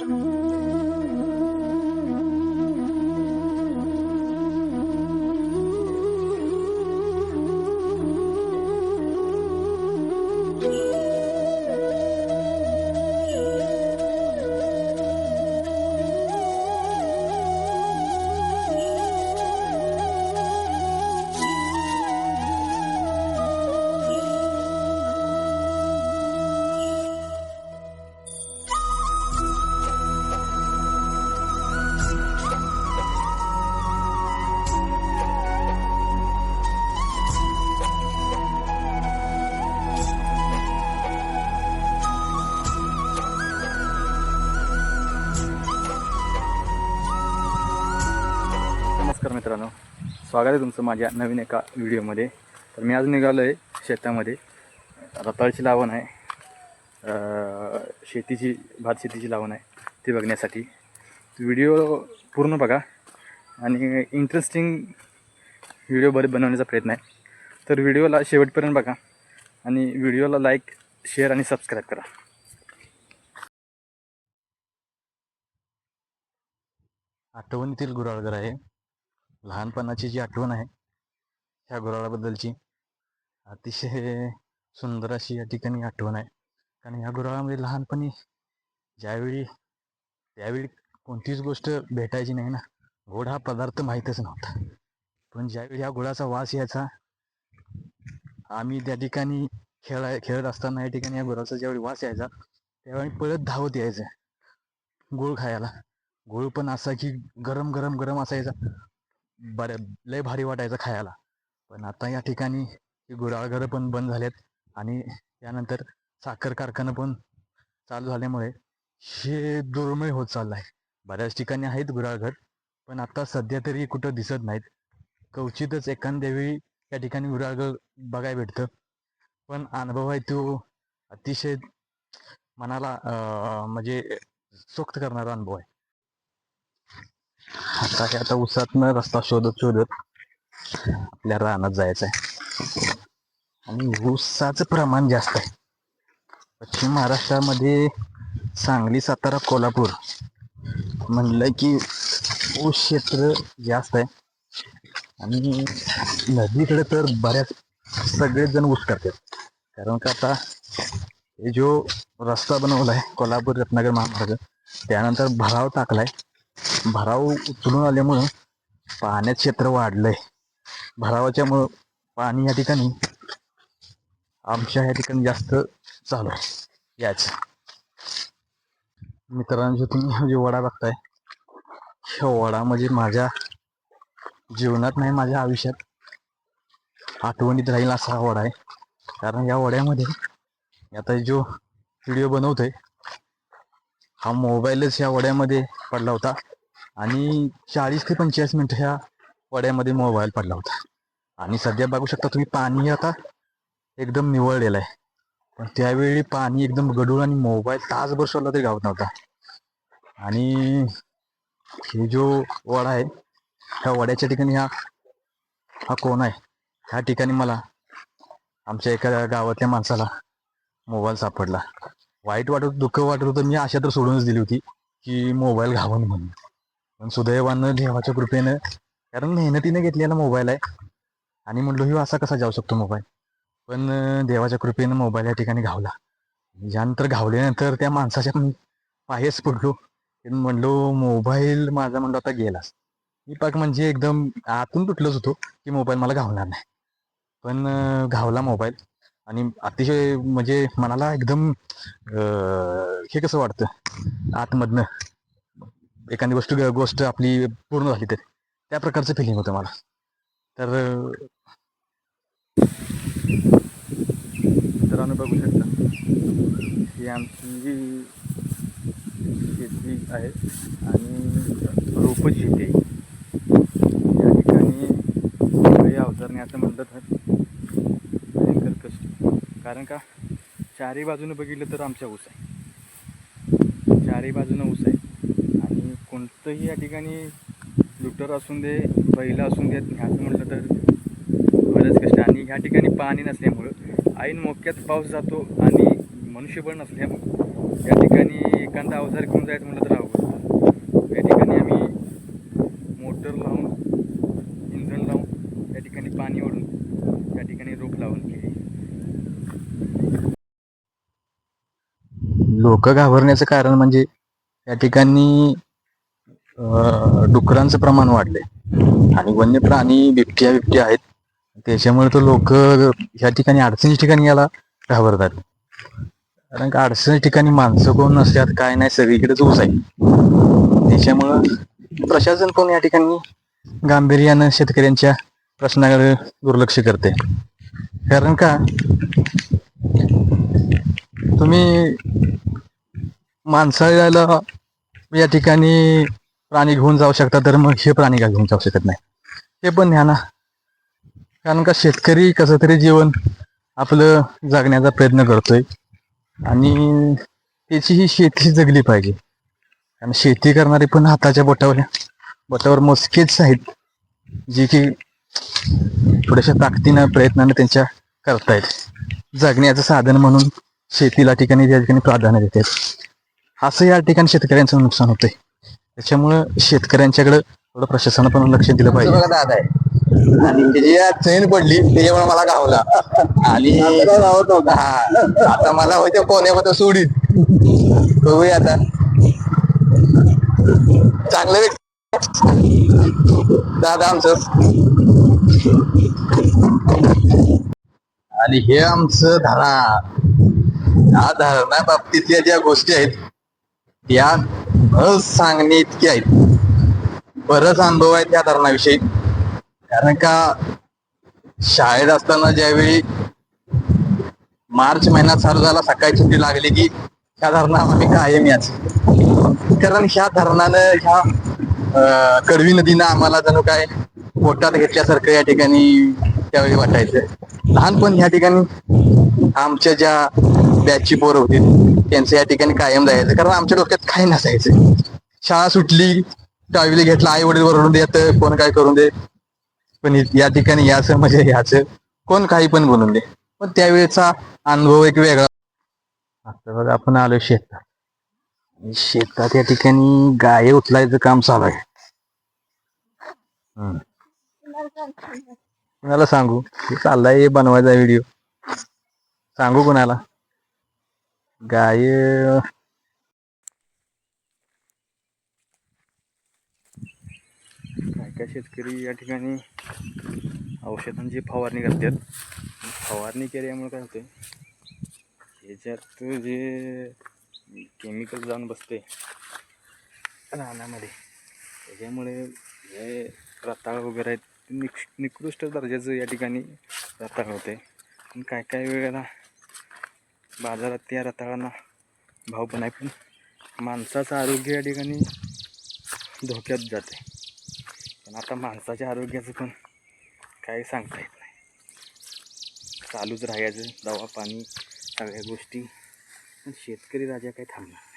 Mm-hmm. नमस्कार मित्रांनो. स्वागत आहे तुमचं माझ्या नवीन एका व्हिडिओमध्ये. तर मी आज निघालो आहे शेतामध्ये. रताळची लावण आहे. शेतीची भात शेतीची लावण आहे. ती बघण्यासाठी. व्हिडिओ पूर्ण बघा. आणि इंटरेस्टिंग व्हिडिओ बरे बनवण्याचा प्रयत्न आहे. तर व्हिडिओला शेवटपर्यंत बघा. आणि व्हिडिओला लाईक शेअर आणि सबस्क्राईब करा. आठवणीतील गुराळघर आहे. लहानपणाची जी आठवण आहे ह्या गुराळाबद्दलची अतिशय सुंदर अशी या ठिकाणी आठवण आहे. कारण ह्या गुराळामध्ये लहानपणी ज्यावेळी त्यावेळी कोणतीच गोष्ट भेटायची नाही ना गोड हा पदार्थ माहीतच नव्हता. पण ज्यावेळी ह्या गुळाचा वास यायचा आम्ही त्या ठिकाणी खेळाय खेळत असताना या ठिकाणी या गुळाचा ज्यावेळी वास यायचा त्यावेळी पळत धावत यायचं. गुळ खायला. गुळ पण असा की गरम गरम गरम असायचा. बऱ्या लय भारी वाटायचं खायला. पण आता या ठिकाणी गुराळघरं पण बंद झालेत आणि त्यानंतर साखर कारखाना पण चालू झाल्यामुळे हे दुर्मिळ होत चाललं आहे बऱ्याच ठिकाणी आहेत गुराळघर पण आता सध्या तरी कुठं दिसत नाहीत. कवचितच एखाद्यावेळी या त्या ठिकाणी गुराळघर बघायला भेटतं. पण अनुभव आहे तो अतिशय मनाला म्हणजे सोक्त करणारा अनुभव आहे. आता हे आता उसातनं रस्ता शोधत शोधत आपल्या रानात जायचं आहे आणि ऊसाचं प्रमाण जास्त आहे. पश्चिम महाराष्ट्रामध्ये सांगली सातारा कोल्हापूर म्हणलं की ऊस क्षेत्र जास्त आहे. आणि नदीकडे तर बऱ्याच सगळेच जण ऊस करतात. कारण का आता हे जो रस्ता बनवला आहे कोल्हापूर रत्नागर महामार्ग त्यानंतर भराव टाकलाय. भराव उचलून आल्यामुळं पाण्याचं क्षेत्र वाढलंय. भरावाच्यामुळं पाणी या ठिकाणी आमच्या या ठिकाणी जास्त चालू आहे. याच. मित्रांनो तुम्ही हा जो वडा बघताय ह्या वडा म्हणजे माझ्या जीवनात नाही माझ्या आयुष्यात आठवणीत राहील असा हा वडा आहे. कारण या वड्यामध्ये आता जो व्हिडिओ बनवतोय हा मोबाईलच ह्या वड्यामध्ये पडला होता. आणि चाळीस ते पंचेचाळीस मिनटं ह्या वड्यामध्ये मोबाईल पडला होता. आणि सध्या बघू शकता तुम्ही पाणी आता एकदम निवळलेलं आहे. पण त्यावेळी पाणी एकदम गडूळ आणि मोबाईल तासभर सोडला तरी गावत नव्हता. आणि हे जो वडा आहे ह्या वड्याच्या ठिकाणी हा हा कोण आहे? ह्या ठिकाणी मला आमच्या एका गावातल्या माणसाला मोबाईल सापडला. वाईट वाटत दुःख वाटत होतं मी आशा तर सोडूनच दिली होती की मोबाईल घावन म्हणून. पण सुदैवानं देवाच्या कृपेनं कारण मेहनतीने घेतलेला मोबाईल आहे. आणि म्हणलो ही असा कसा जाऊ शकतो मोबाईल? पण देवाच्या कृपेनं मोबाईल या ठिकाणी घावला. ज्यानंतर घावल्यानंतर त्या माणसाच्या मी पायच पडलो. म्हणलो मोबाईल माझा म्हणलो आता गेलास. मी पाक म्हणजे एकदम आतून तुटलोच होतो की मोबाईल मला घावणार नाही. पण घावला मोबाईल. आणि अतिशय म्हणजे मनाला एकदम हे कसं वाटतं? आतमधनं. एखादी गोष्ट गोष्ट आपली पूर्ण झाली तर. त्या प्रकारचं फिलिंग होतं मला. तर अं, मित्रांनो बघू शकता. ही आमची जी शेती आहे आणि रोपं शेती आहे. या ठिकाणी काही अवजारणे असं म्हणतात. भयंकर कष्ट. कारण का? चारही बाजूने बघितलं तर आमच्या ऊस आहे. चारही बाजूनं ऊस आहे. कोणतंही या ठिकाणी लुटर असून दे बैल असून देत ह्याचं म्हटलं तर बरंच कष्ट. आणि ह्या ठिकाणी पाणी नसल्यामुळं ऐन मोक्यात पाऊस जातो आणि मनुष्यबळ नसल्यामुळं या ठिकाणी एखादा अवजार घेऊन जायचं म्हटलं तर अवघड. या ठिकाणी आम्ही मोटर लावून इंधन लावून या ठिकाणी पाणी ओढून त्या ठिकाणी रोप लावून केली. लोक घाबरण्याचं कारण म्हणजे या ठिकाणी डुकरांचं प्रमाण वाढले आणि वन्य प्राणी बिबट्या बिबट्या आहेत. त्याच्यामुळे तो लोक ह्या ठिकाणी अडचणीच्या ठिकाणी याला घाबरतात. कारण का अडचणी ठिकाणी माणसं कोण नसतात काय नाही सगळीकडेच ऊस आहे. त्याच्यामुळं प्रशासन पण या ठिकाणी गांभीर्यानं शेतकऱ्यांच्या प्रश्नाकडे दुर्लक्ष करते कारण का तुम्ही माणसाला या ठिकाणी प्राणी घेऊन जाऊ शकतात तर मग हे प्राणी का घेऊन जाऊ शकत नाही. हे पण ध्याना कारण का शेतकरी कसं तरी जीवन आपलं जगण्याचा प्रयत्न करतोय. आणि त्याची ही शेती जगली पाहिजे. आणि शेती करणारे पण हाताच्या बोटावर बोटावर मोजकेच आहेत. जे की थोड्याशा ताकदीनं प्रयत्नानं त्यांच्या करतायत. जगण्याचं साधन म्हणून शेतीला ठिकाणी त्या ठिकाणी प्राधान्य देतात. असं या ठिकाणी शेतकऱ्यांचं नुकसान होतंय. त्याच्यामुळं शेतकऱ्यांच्याकडे थोडं प्रशासनानं पण लक्ष दिलं पाहिजे. बघा दादा आहे. आणि त्याची या चैन पडली त्याच्यामुळे मला गावला. आणि हा आता मला होते कोण्या होतं सोडीत बघूया आता. चांगलं व्यक्ती दादा आमचं. आणि हे आमचं धरण. या धरणा बाबतीतल्या ज्या गोष्टी आहेत या बस सांगणे इतक्या आहेत. बरंच अनुभव आहेत त्या धरणाविषयी. कारण का शाळेत असताना ज्यावेळी मार्च महिना चालू झाला सकाळी सुट्टी लागली की ह्या धरणात आम्ही कायम याच कारण ह्या धरणानं ह्या अं, कडवी नदीनं आम्हाला जणू काय पोटात घेतल्यासारखं या ठिकाणी त्यावेळी वाटायचं. लहानपण ह्या ठिकाणी आमच्या ज्या बॅचची पोरं होती. त्यांचं या ठिकाणी कायम जायचं. कारण आमच्या डोक्यात काही नसायचं. शाळा सुटली टावीला घेतला आई वडील वरून देत कोण काय करून दे. पण या ठिकाणी याचं म्हणजे याच. कोण काही पण बनवून दे. पण त्यावेळेचा अनुभव एक वेगळा. आता बघा आपण आलो शेतात. शेतात या ठिकाणी गाय उचलायचं काम चालू आहे. हम्म. कुणाला सांगू? चाललाय बनवायचा व्हिडिओ. सांगू कुणाला? गाय काय काय शेतकरी या ठिकाणी औषधांची फवारणी करतात. फवारणी केल्यामुळे काय होते याच्यात जे केमिकल जाऊन बसते रानामध्ये त्याच्यामुळे हे रताळ वगैरे आहेत. निक निकृष्ट दर्जाचं या ठिकाणी रताळ होते पण काय काय वेळेला बाजारात त्या रताळांना भाव पण आहे पण माणसाचं आरोग्य या ठिकाणी धोक्यात जाते. पण आता माणसाच्या आरोग्याचं पण काही सांगता येत नाही. चालूच राहायचं दवा पाणी सगळ्या गोष्टी. पण शेतकरी राजा काही थांबणार